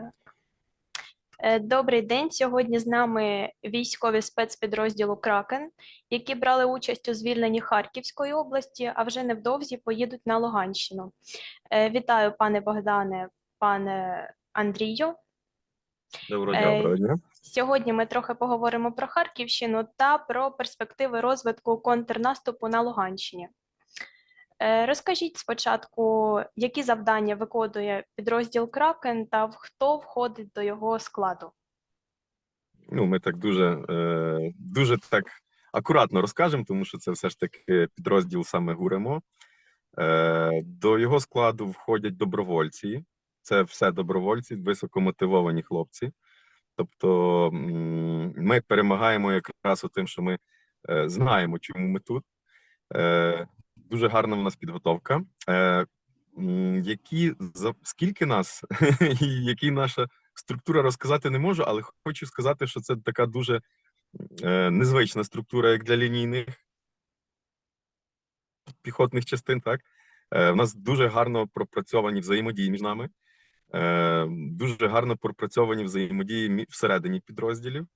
Так. Е, Добрий день. Сьогодні з нами військові спецпідрозділу Кракен, які брали участь у звільненні Харківської області, а вже невдовзі поїдуть на Луганщину. Е, Вітаю, пане Богдане, пане Андрію. Доброго Е, дня. Доброго дня. Сьогодні ми трохи поговоримо про Харківщину та про перспективи розвитку контрнаступу на Луганщині. Е, Розкажіть спочатку, які завдання виконує підрозділ Кракен та хто входить до його складу. Ну, ми так дуже, е, дуже так акуратно розкажемо, тому що це все ж таки підрозділ саме ГУРЕМО. Е, до його складу входять добровольці. Це все добровольці, високомотивовані хлопці. Тобто ми перемагаємо якраз у тим, що ми знаємо, чому ми тут. Дуже гарна в нас підготовка. Е, які скільки нас і які наша структура розказати не можу, але хочу сказати, що це така дуже е, незвична структура, як для лінійних піхотних частин. Так е, в нас дуже гарно пропрацьовані взаємодії між нами, е, дуже гарно пропрацьовані взаємодії всередині підрозділів.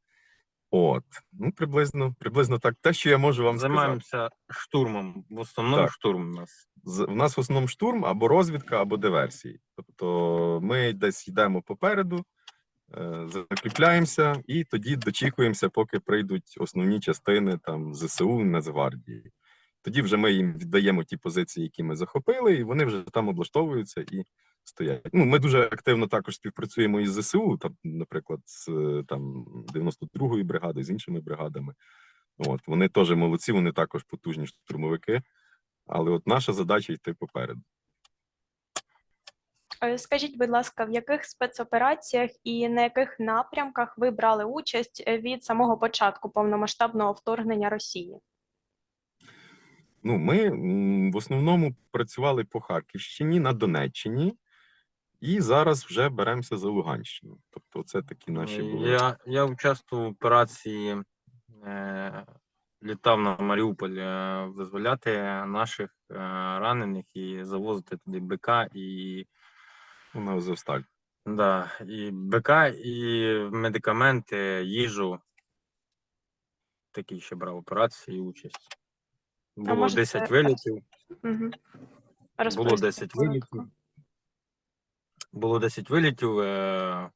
От, ну приблизно, приблизно так. Те, що я можу вам сказати. Займаємося штурмом. В основному Так. штурм у нас. В нас в основному штурм або розвідка, або диверсії. Тобто ми десь йдемо попереду, е, закріпляємося і тоді дочікуємося, поки прийдуть основні частини там ЗСУ Нацгвардії. Тоді вже ми їм віддаємо ті позиції, які ми захопили, і вони вже там облаштовуються і стоять. Ну, ми дуже активно також співпрацюємо із ЗСУ, там, наприклад, з там 92-ї бригади, з іншими бригадами. От вони теж молодці, вони також потужні штурмовики. Але от наша задача йти попереду. Е, Скажіть, будь ласка, в яких спецопераціях і на яких напрямках ви брали участь е, від самого початку повномасштабного вторгнення Росії? Ну, ми в основному працювали по Харківщині, на Донеччині, і зараз вже беремося за Луганщину. Тобто, це такі наші були. Я, я участвував в операції, е, літав на Маріуполь е, визволяти наших е, ранених і завозити туди БК і, на Азовсталь. да, і БК, і медикаменти, їжу. Такий ще брав операції і участь. Було може, 10 це- вилітів. Угу. Було 10 вилітів. Було 10 вилітів. Е,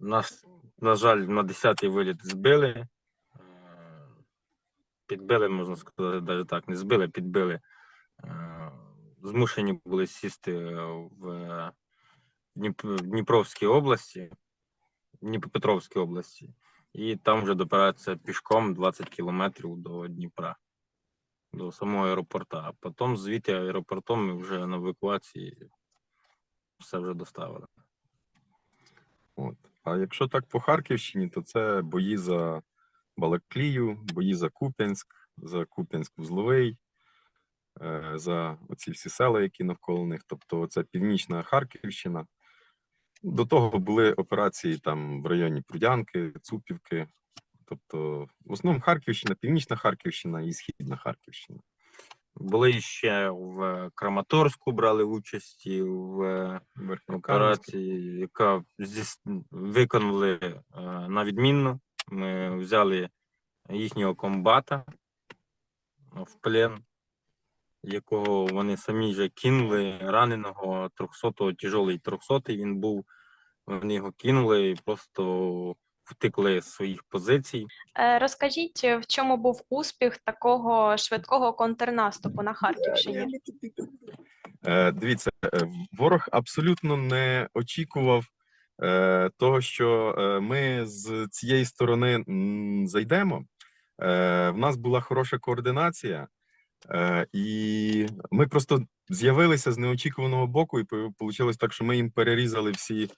нас, на жаль, на 10-й виліт збили. Е, підбили, можна сказати, навіть так, не збили, підбили. Е, змушені були сісти в Дніп- в Дніпровській області, Дніпропетровській області, і там вже добиратися пішком 20 кілометрів до Дніпра, до самого аеропорта. А потім звідти аеропортом ми вже на евакуації все вже доставили. От. А якщо так по Харківщині, то це бої за Балаклію, бої за Куп'янськ, за Куп'янськ-Вузловий, е, за оці всі села, які навколо них. Тобто, це північна Харківщина. До того були операції там в районі Прудянки, Цупівки. Тобто, в основному Харківщина, Північна Харківщина і Східна Харківщина. Були ще в Краматорську брали участь в Верхньокам'янська. операції, яка виконали е, на відмінно. Ми взяли їхнього комбата в плен, якого вони самі вже кинули раненого 300-го, тяжолий 300-й він був. Вони його кинули і просто втекли з своїх позицій. Е, Розкажіть, в чому був успіх такого швидкого контрнаступу на Харківщині? Е, Дивіться, е, ворог абсолютно не очікував того, що ми з цієї сторони зайдемо. В нас була хороша координація, і ми просто з'явилися з неочікуваного боку, і вийшло так, що ми їм перерізали всі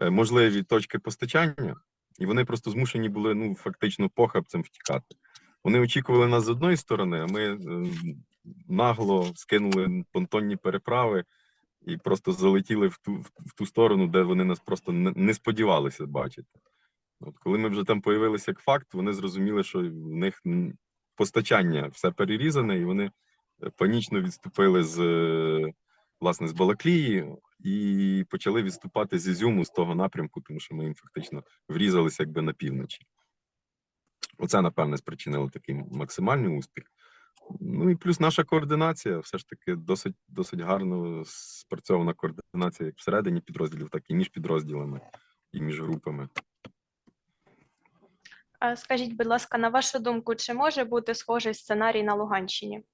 можливі точки постачання, і вони просто змушені були ну, фактично похабцем втікати. Вони очікували нас з одної сторони, а ми е, нагло скинули понтонні переправи і просто залетіли в ту, в ту сторону, де вони нас просто не, сподівалися бачити. От коли ми вже там появилися як факт, вони зрозуміли, що в них постачання все перерізане, і вони е, панічно відступили з е, власне з Балаклії і почали відступати з Ізюму з того напрямку, тому що ми їм фактично врізалися якби на півночі. Оце, напевне, спричинило такий максимальний успіх. Ну і плюс наша координація, все ж таки, досить, досить гарно спрацьована координація як всередині підрозділів, так і між підрозділами і між групами. Скажіть, будь ласка, на вашу думку, чи може бути схожий сценарій на Луганщині?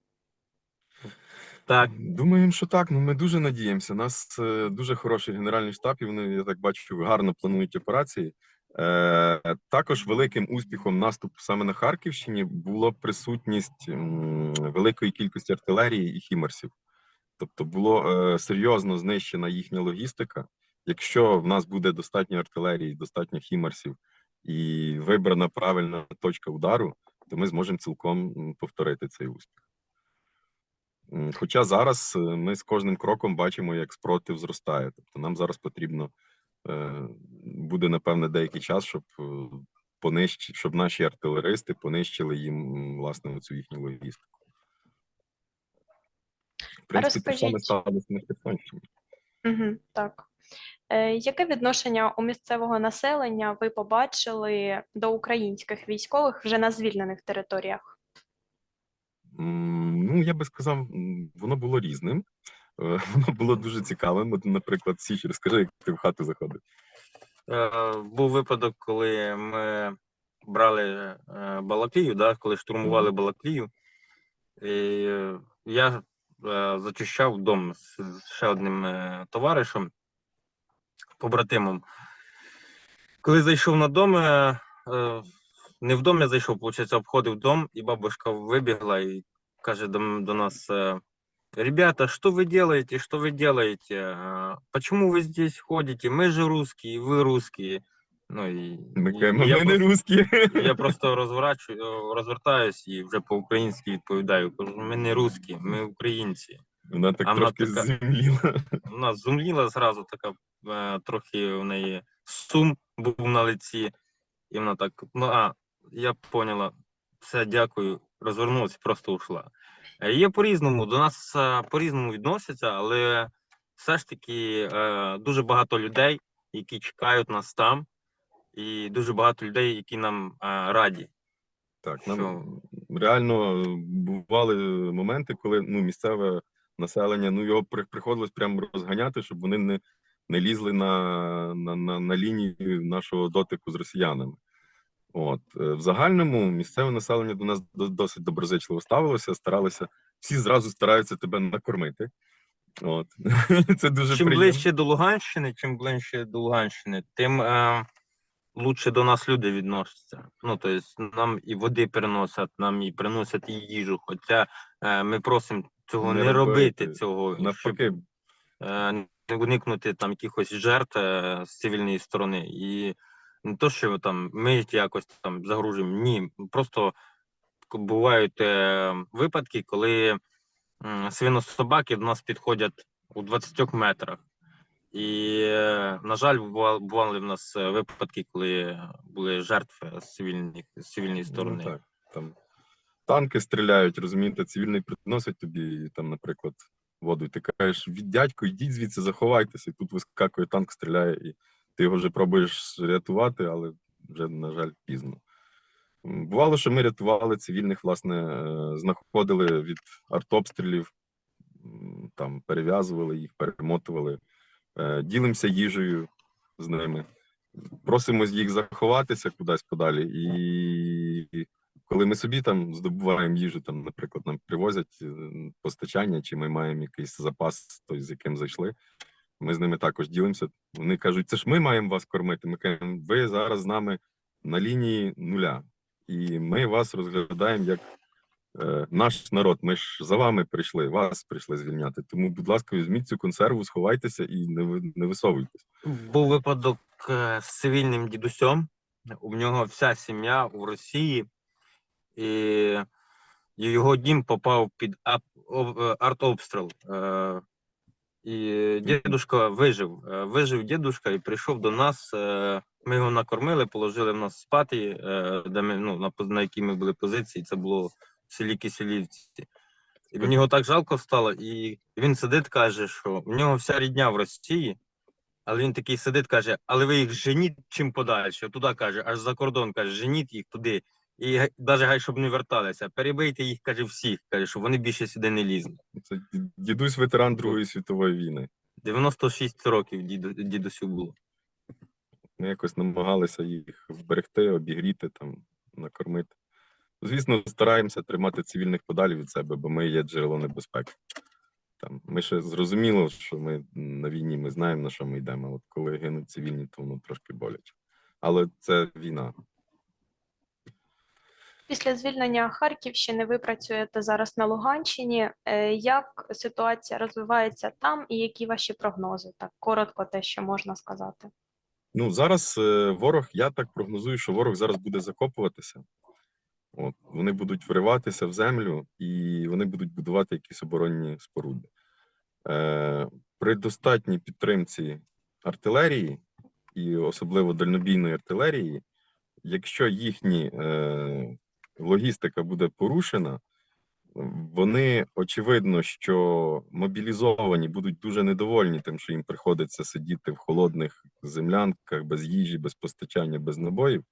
Так, Думаємо, що так. Ну ми дуже надіємося. У нас е, дуже хороший генеральний штаб, і вони, я так бачу, гарно планують операції. Е, також великим успіхом наступу саме на Харківщині було присутність м, великої кількості артилерії і хімерсів. Тобто було е, серйозно знищена їхня логістика. Якщо в нас буде достатньо артилерії, достатньо хімерсів і вибрана правильна точка удару, то ми зможемо цілком повторити цей успіх. Хоча зараз е, ми з кожним кроком бачимо, як спротив зростає. Тобто нам зараз потрібно е, буде, напевне, деякий час, щоб е, понищ... щоб наші артилеристи понищили їм власне цю їхню логістику. В принципі, те саме сталося на Херсонщині. Угу, так. Яке відношення у місцевого населення ви побачили до українських військових вже на звільнених територіях? Ну, я би сказав, воно було різним. Е, Воно було дуже цікавим. От, наприклад, Січ, розкажи, як ти в хату заходив. Е, був випадок, коли ми брали е, Балаклію, да, коли штурмували Балаклію. І я зачищав дом з, ще одним товаришем, побратимом. Коли зайшов на дом, не в дом я зайшов, виходить, обходив дом, і бабушка вибігла і каже до, м- до нас. е, Ребята, что вы делаете, что вы делаете? А, Почему вы здесь ходите? Мы же русские, вы русские. Ну, і, Ми і кажемо, я, ми не просто, русські. я просто розворачу, розвертаюсь і вже по-українськи відповідаю. Кажу, ми не русські, ми українці. Вона так А вона трошки така- зімліла. Вона зумліла зразу, така е, трохи в неї сум був на лиці. І вона так, ну а, я поняла, все, дякую, розвернулася, просто ушла. Е, Є по-різному, до нас е, по-різному відносяться, але все ж таки е, дуже багато людей, які чекають нас там, і дуже багато людей, які нам раді. Так, нам Що? реально бували моменти, коли ну, місцеве населення ну, його приходилось прямо розганяти, щоб вони не, не лізли на, на, на, на лінію нашого дотику з росіянами. От. е, В загальному місцеве населення до нас досить доброзичливо ставилося, старалися, всі зразу стараються тебе накормити. От. Це дуже чим приємно. ближче до Луганщини, чим ближче до Луганщини, тим е, лучше до нас люди відносяться. Ну, тобто нам і води приносять, нам і приносять і їжу. Хоча е, ми просимо цього Не не, робити, робити. цього, щоб Навпаки, е, не уникнути там якихось жертв е, з цивільної сторони. І не то, що там ми якось там загружуємо. Ні, просто бувають е, випадки, коли м, свинособаки до нас підходять у 20 метрах. І, е, на жаль, бува- бували в нас е, випадки, коли були жертви з цивільних з цивільної сторони. Ну, так, там танки стріляють, розумієте, цивільний приносить тобі там, наприклад, воду, і ти кажеш, від дядько, йдіть звідси, заховайтеся, і тут вискакує танк, стріляє, і ти його вже пробуєш рятувати, але вже, на жаль, пізно. Бувало, що ми рятували цивільних, власне, е, знаходили від артобстрілів, там перев'язували їх, перемотували, е, ділимося їжею з ними просимо їх заховатися кудись подалі, і коли ми собі там здобуваємо їжу, там, наприклад, нам привозять е, постачання, чи ми маємо якийсь запас, той, з яким зайшли. Ми з ними також ділимося. Вони кажуть, це ж ми маємо вас кормити. Ми кажемо, ви зараз з нами на лінії нуля, і ми вас розглядаємо як е, наш народ. Ми ж за вами прийшли, вас прийшли звільняти. Тому, будь ласка, візьміть цю консерву, сховайтеся і не, не висовуйтесь. Був випадок е, з цивільним дідусем. У нього вся сім'я у Росії, і його дім попав під е, артобстріл. І дідушка вижив. Е, Вижив дідушка і прийшов до нас. е, Ми його накормили, положили в нас спати, е, де ми, ну, на, на якій ми були позиції. Це було в селі Киселівці. І мені його так жалко стало, і він сидить, каже, що в нього вся рідня в Росії, але він такий сидить, каже, але ви їх женіть чим подальше. Туди каже, аж за кордон каже, женіть їх туди. І навіть щоб не верталися. Перебийте їх, каже, всіх, каже, щоб вони більше сюди не лізли. Це дідусь ветеран Другої світової війни. 96 років діду, дідусю було. Ми якось намагалися їх вберегти, обігріти, там, накормити. Звісно, стараємося тримати цивільних подалі від себе, бо ми є джерело небезпеки. Там, ми ще зрозуміло, що ми на війні ми знаємо, на що ми йдемо. От коли гинуть цивільні, то воно трошки боляче. Але це війна. Після звільнення Харківщини ви працюєте зараз на Луганщині. Е, Як ситуація розвивається там і які ваші прогнози? Так, коротко те, що можна сказати. Ну, зараз е, ворог, я так прогнозую, що ворог зараз буде закопуватися. От, вони будуть вриватися в землю і вони будуть будувати якісь оборонні споруди. Е, при достатній підтримці артилерії і особливо дальнобійної артилерії, якщо їхні е, логістика буде порушена, вони очевидно, що мобілізовані будуть дуже недовольні тим, що їм приходиться сидіти в холодних землянках без їжі, без постачання, без набоїв.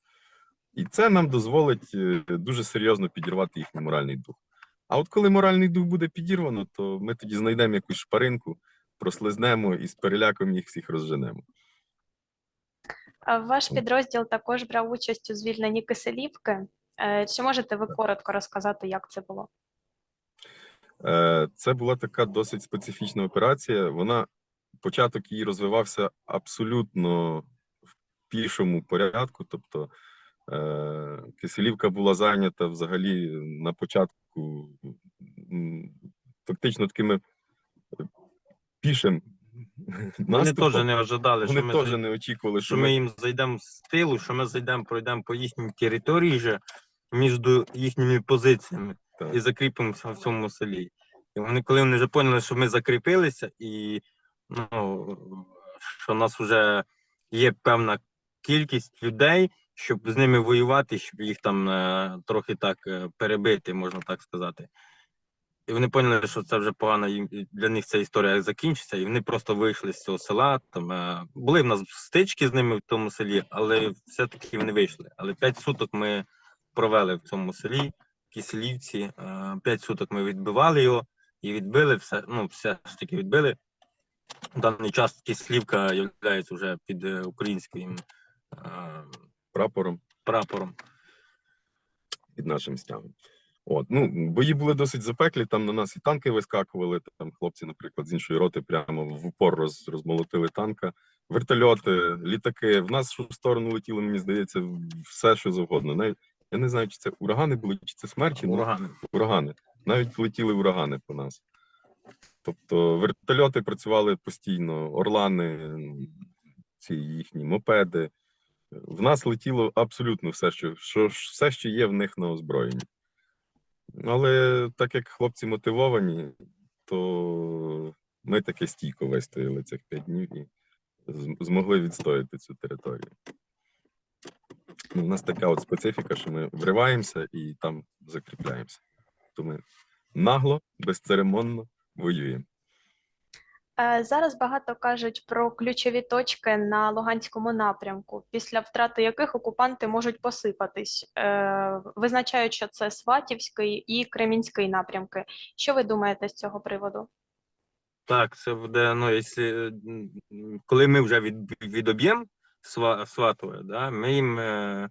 І це нам дозволить е, дуже серйозно підірвати їхній моральний дух. А от коли моральний дух буде підірвано, то ми тоді знайдемо якусь шпаринку, прослизнемо і з переляком їх всіх розженемо. Ваш підрозділ також брав участь у звільненні Киселівки. Е, Чи можете ви коротко розказати, як це було? Е, Це була така досить специфічна операція. Вона початок її розвивався абсолютно в пішому порядку. Тобто е, Киселівка була зайнята взагалі на початку фактично такими пішим Вони теж не ожидали, що ми, теж зай- не очікували, що ми їм зайдемо з тилу, що ми зайдемо, пройдемо по їхній території же між їхніми позиціями Так. і закріпимося в цьому селі. І вони, коли вони вже поняли, що ми закріпилися, і ну, що в нас вже є певна кількість людей, щоб з ними воювати, щоб їх там е, трохи так е, перебити, можна так сказати. І вони поняли, що це вже погано їм для них ця історія закінчиться, і вони просто вийшли з цього села. Там е, були в нас стички з ними в тому селі, але все-таки вони вийшли. Але п'ять суток ми провели в цьому селі, Киселівці. Е, П'ять суток ми відбивали його і відбили все. Ну, все ж таки відбили. В даний час Киселівка є вже під е, українським е, прапором. прапором. під нашим стягом. От, ну, бої були досить запеклі, там на нас і танки вискакували, там хлопці, наприклад, з іншої роти прямо в упор роз, розмолотили танка, вертольоти, літаки. В нашу сторону летіло, мені здається, все, що завгодно. Навіть, я не знаю, чи це урагани були, чи це смерчі, Урагани. урагани. Навіть влетіли урагани по нас. Тобто вертольоти працювали постійно, орлани, ці їхні мопеди. В нас летіло абсолютно все, що, що все, що є в них на озброєнні. Але так як хлопці мотивовані, то ми таки стійко вистояли цих п'ять днів і змогли відстояти цю територію. Ну, у нас така от специфіка, що ми вриваємося і там закріпляємося. То ми нагло, безцеремонно воюємо. Е, Зараз багато кажуть про ключові точки на Луганському напрямку, після втрати яких окупанти можуть посипатись. Е, Визначають, що це Сватівський і Кремінський напрямки. Що ви думаєте з цього приводу? Так, це буде, ну, якщо, коли ми вже від, відоб'ємо Сватове, да, ми їм е,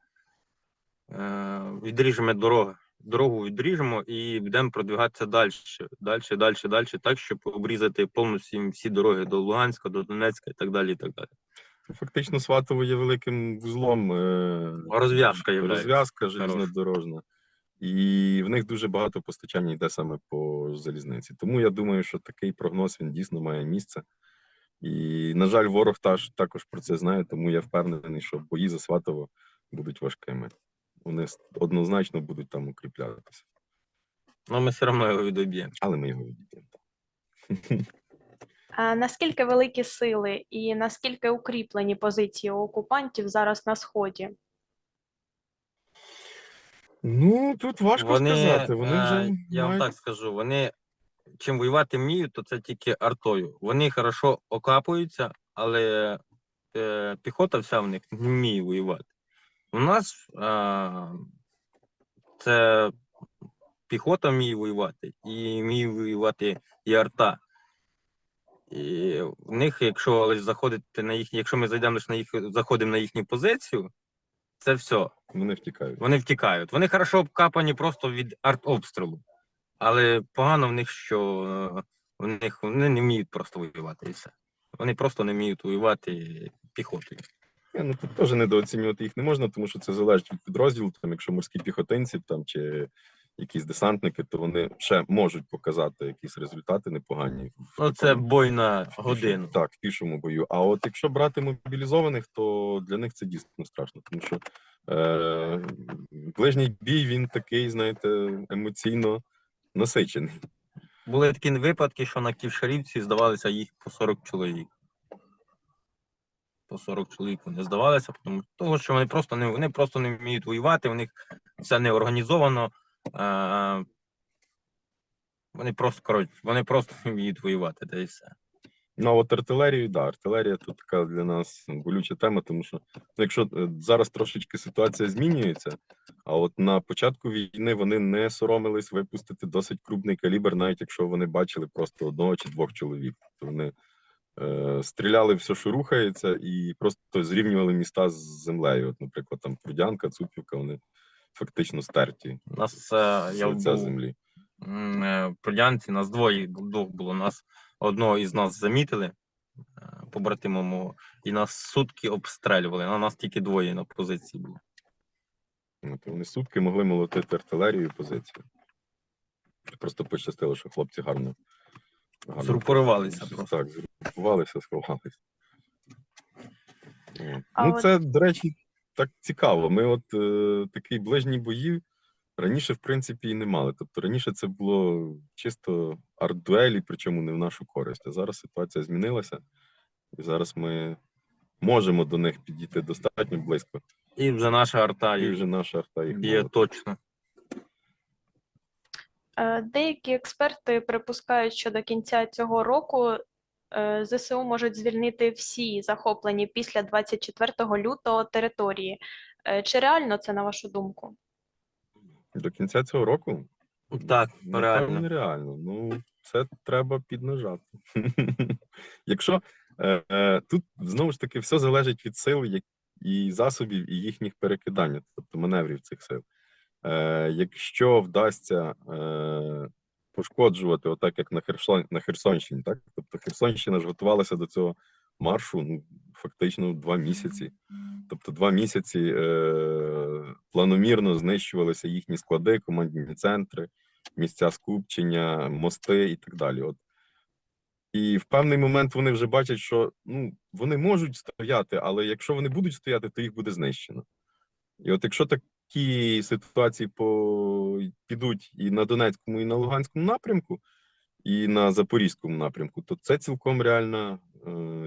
е, відріжемо дорогу. Дорогу відріжемо і будемо продвигатися далі, далі, далі, далі, так, щоб обрізати повністю всі дороги до Луганська, до Донецька і так далі. І так далі. Фактично, Сватово є великим вузлом. е, Розв'язка являється. Розв'язка железнодорожна. І в них дуже багато постачання йде саме по залізниці. Тому я думаю, що такий прогноз він дійсно має місце. І, на жаль, ворог таж, також про це знає, тому я впевнений, що бої за Сватово будуть важкими. Вони однозначно будуть там укріплятися. Ну, ми все одно його відоб'ємо. Але ми його відійдемо. Е, Наскільки великі сили і наскільки укріплені позиції окупантів зараз на сході? Ну, тут важко сказати. Вони е, вже я вам так скажу, вони чим воювати вміють, то це тільки артою. Вони хорошо окапуються, але е, піхота вся в них не вміє воювати. У нас е, це піхота вміє воювати, і вміє воювати і арта. І в них, якщо лише заходити на їхні, якщо ми зайдемо лише на їх, заходимо на їхню позицію, це все. Вони втікають. Вони втікають. Вони хорошо обкапані просто від артобстрілу. Але погано в них, що е, в них вони не вміють просто воювати і все. Вони просто не вміють воювати піхотою. Ні, ну тут теж недооцінювати їх не можна, тому що це залежить від підрозділу. Там, якщо морські піхотинці там чи якісь десантники, то вони ще можуть показати якісь результати непогані. Ну, це бой на годину. Так, в пішому бою. А от якщо брати мобілізованих, то для них це дійсно страшно, тому що е, ближній бій він такий, знаєте, емоційно насичений. Були такі випадки, що на Ківшарівці здавалися їх по 40 чоловік. По 40 чоловік вони здавалися, тому що вони просто не вони просто не вміють воювати, у них все не організовано. А, вони просто коротше, вони просто не вміють воювати, та і все. Ну, а от артилерію, да, артилерія тут така для нас болюча тема, тому що ну, якщо е, зараз трошечки ситуація змінюється, а от на початку війни вони не соромились випустити досить крупний калібр, навіть якщо вони бачили просто одного чи двох чоловік. То вони е, стріляли все, що рухається, і просто зрівнювали міста з землею. От, наприклад, там Прудянка, Цупівка, вони фактично стерті У нас е, з я лиця був землі. м, е, Прудянці, нас двоє двох було. Нас одного із нас замітили, е, побратима мого, і нас сутки обстрелювали. А нас тільки двоє на позиції було. От, вони сутки могли молотити артилерію і позицію. Просто пощастило, що хлопці гарно. гарно Згрупувалися так, просто. Так, згрупувалися, сховалися. А Ну, от- це, до речі, так цікаво. Ми от е, такий ближній бої раніше, в принципі, і не мали. Тобто раніше це було чисто арт-дуелі, причому не в нашу користь. А зараз ситуація змінилася, і зараз ми можемо до них підійти достатньо близько. І вже наша арта І вже наша арта їх б'є молотить. точно. Е, Деякі експерти припускають, що до кінця цього року е, ЗСУ можуть звільнити всі захоплені після 24 лютого території. Е, Чи реально це на вашу думку? До кінця цього року Так, Напевно, реально. нереально. Ну, це треба піднажати. Якщо е, е, тут знову ж таки все залежить від сил і засобів, і їхніх перекидань, тобто маневрів цих сил. Е, якщо вдасться е, пошкоджувати, отак як на, Херсон, на Херсонщині, так? Тобто Херсонщина ж готувалася до цього маршу ну, фактично два місяці. Тобто два місяці е, планомірно знищувалися їхні склади, командні центри, місця скупчення, мости і так далі. От. І в певний момент вони вже бачать, що ну, вони можуть стояти, але якщо вони будуть стояти, то їх буде знищено. І от якщо такі ситуації по... підуть і на Донецькому, і на Луганському напрямку, і на Запорізькому напрямку, то це цілком реальна,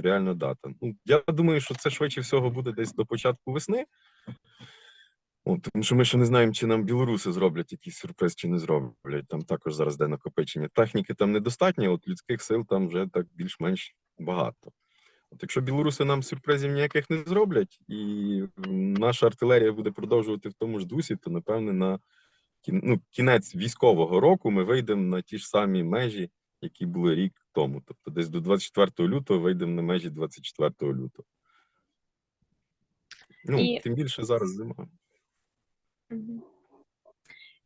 реальна дата. Ну, я думаю, що це швидше всього буде десь до початку весни. От, тому що ми ще не знаємо, чи нам білоруси зроблять якийсь сюрприз, чи не зроблять. Там також зараз де накопичення. Техніки там недостатньо, от людських сил там вже так більш-менш багато. От якщо білоруси нам сюрпризів ніяких не зроблять, і наша артилерія буде продовжувати в тому ж дусі, то напевне на ну, кінець військового року ми вийдемо на ті ж самі межі, які були рік тому. Тобто десь до 24 лютого вийдемо на межі 24 лютого. Ну, І- тим більше зараз зима.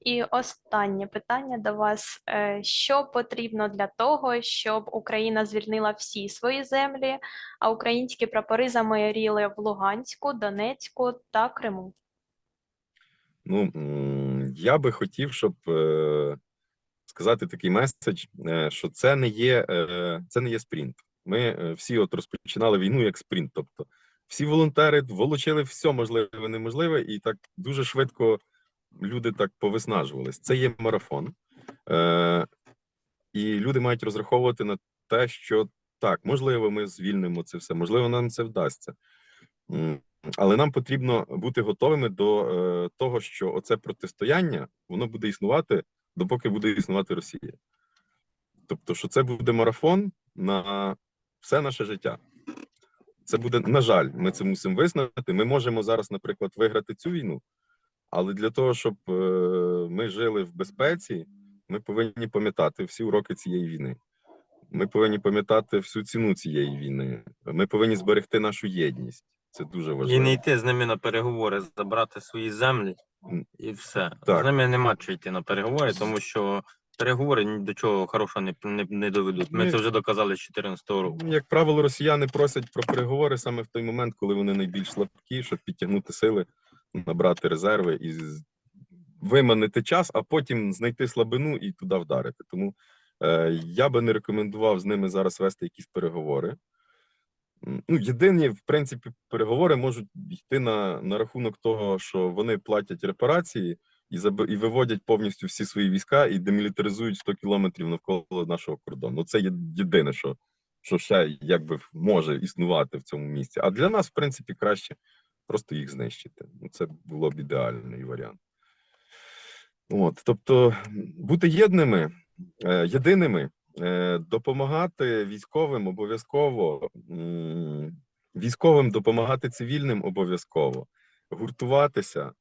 І останнє питання до вас: Е, що потрібно для того, щоб Україна звільнила всі свої землі, а українські прапори замайоріли в Луганську, Донецьку та Криму? Ну, я би хотів, щоб е, сказати такий меседж, е, що це не є, е, це не є спринт. Ми е, всі от розпочинали війну як спринт. Тобто всі волонтери волочили все можливе, неможливе, і так дуже швидко люди так повиснажувались. Це є марафон. І люди мають розраховувати на те, що так, можливо, ми звільнимо це все, можливо, нам це вдасться. Але нам потрібно бути готовими до того, що оце протистояння воно буде існувати, допоки буде існувати Росія. Тобто, що це буде марафон на все наше життя. Це буде, на жаль, ми це мусимо визнати. Ми можемо зараз, наприклад, виграти цю війну, але для того, щоб е, ми жили в безпеці, ми повинні пам'ятати всі уроки цієї війни. Ми повинні пам'ятати всю ціну цієї війни. Ми повинні зберегти нашу єдність. Це дуже важливо. І не йти з ними на переговори, забрати свої землі. І все. Так. З ними нема що йти на переговори, тому що переговори ні до чого хорошого не, не, не доведуть. Ми Ми- це вже доказали з 2014 року. Як правило, росіяни просять про переговори саме в той момент, коли вони найбільш слабкі, щоб підтягнути сили, набрати резерви і з- виманити час, а потім знайти слабину і туди вдарити. Тому е, я би не рекомендував з ними зараз вести якісь переговори. Ну, єдині, в принципі, переговори можуть йти на, на рахунок того, що вони платять репарації і, заб... і виводять повністю всі свої війська і демілітаризують 100 кілометрів навколо нашого кордону. Ну, це єдине, що, що ще якби може існувати в цьому місці. А для нас, в принципі, краще просто їх знищити. Ну, це було б ідеальний варіант. От, тобто, бути єдними, е, єдиними, допомагати військовим обов'язково, військовим допомагати цивільним обов'язково, гуртуватися.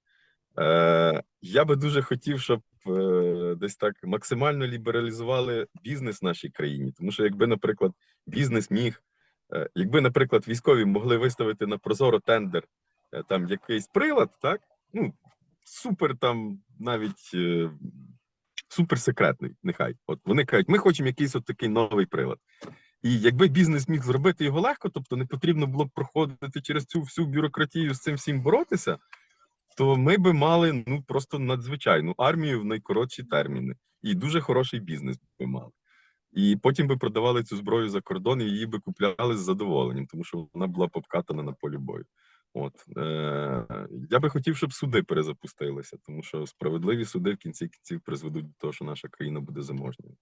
Е, Я би дуже хотів, щоб е, десь так максимально лібералізували бізнес в нашій країні. Тому що, якби, наприклад, бізнес міг, е, якби, наприклад, військові могли виставити на прозоро тендер е, там якийсь прилад, так? Ну, супер там навіть е, суперсекретний, нехай. От вони кажуть, ми хочемо якийсь от такий новий прилад. І якби бізнес міг зробити його легко, тобто не потрібно було б проходити через цю всю бюрократію з цим всім боротися, то ми би мали ну просто надзвичайну армію в найкоротші терміни і дуже хороший бізнес би мали. І потім би продавали цю зброю за кордон і її би купляли з задоволенням, тому що вона була б обкатана на полі бою. От е, я би хотів, щоб суди перезапустилися, тому що справедливі суди в кінці кінців призведуть до того, що наша країна буде заможною.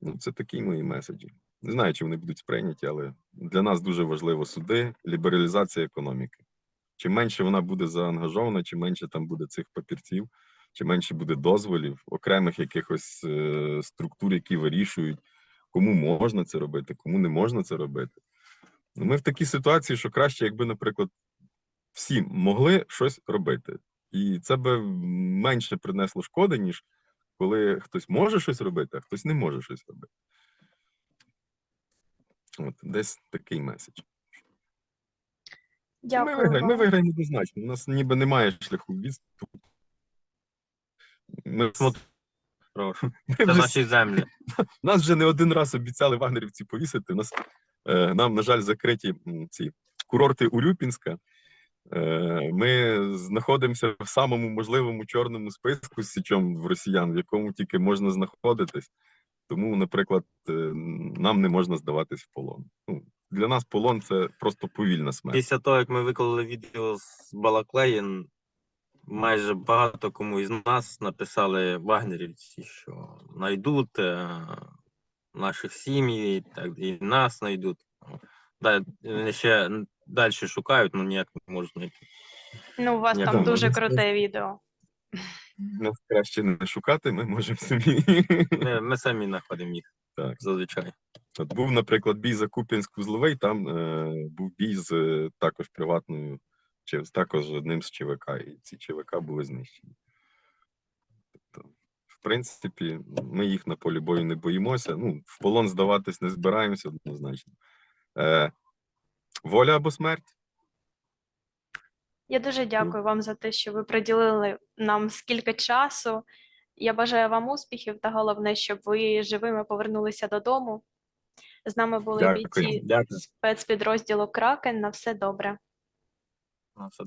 Ну, це такі мої меседжі. Не знаю, чи вони будуть сприйняті, але для нас дуже важливо суди, лібералізація економіки. Чим менше вона буде заангажована, чим менше там буде цих папірців, чим менше буде дозволів, окремих якихось е, структур, які вирішують, кому можна це робити, кому не можна це робити. Ну, Ми в такій ситуації, що краще, якби, наприклад, всі могли щось робити. І це би менше принесло шкоди, ніж коли хтось може щось робити, а хтось не може щось робити. От, десь такий меседж. Дякую. Ми виграємо, ми виграємо однозначно. У нас ніби немає шляху відступу. Ми, ми Це вже, наші землі. нас вже не один раз обіцяли вагнерівці повісити. У нас, е, нам, на жаль, закриті м, ці курорти Урюпінська. Е, ми знаходимося в самому можливому чорному списку з січом в росіян, в якому тільки можна знаходитись. Тому, наприклад, е, нам не можна здаватись в полон. Ну, для нас полон це просто повільна смерть. Після того, як ми виклали відео з Балаклеї, майже багато кому із нас написали вагнерівці, що знайдуть е, наших сім'ї, і нас знайдуть. Да, ще далі шукають, але ніяк не можуть знайти. Ну, у вас Ні, там дуже круте відео. Нас краще не шукати, ми можемо самі. Ми, ми самі знаходимо їх Так. зазвичай. От був, наприклад, бій за Куп'янськ-Вузловий, там е, був бій з е, також приватною, чи з також одним з ЧВК, і ці ЧВК були знищені. Тобто, в принципі, ми їх на полі бою не боїмося. Ну, в полон здаватись не збираємося однозначно. Е, воля або смерть. Я дуже дякую вам за те, що ви приділили нам скільки часу. Я бажаю вам успіхів та головне, щоб ви живими повернулися додому. З нами були Дякую. бійці Дякую. спецпідрозділу Кракен. На все добре. На все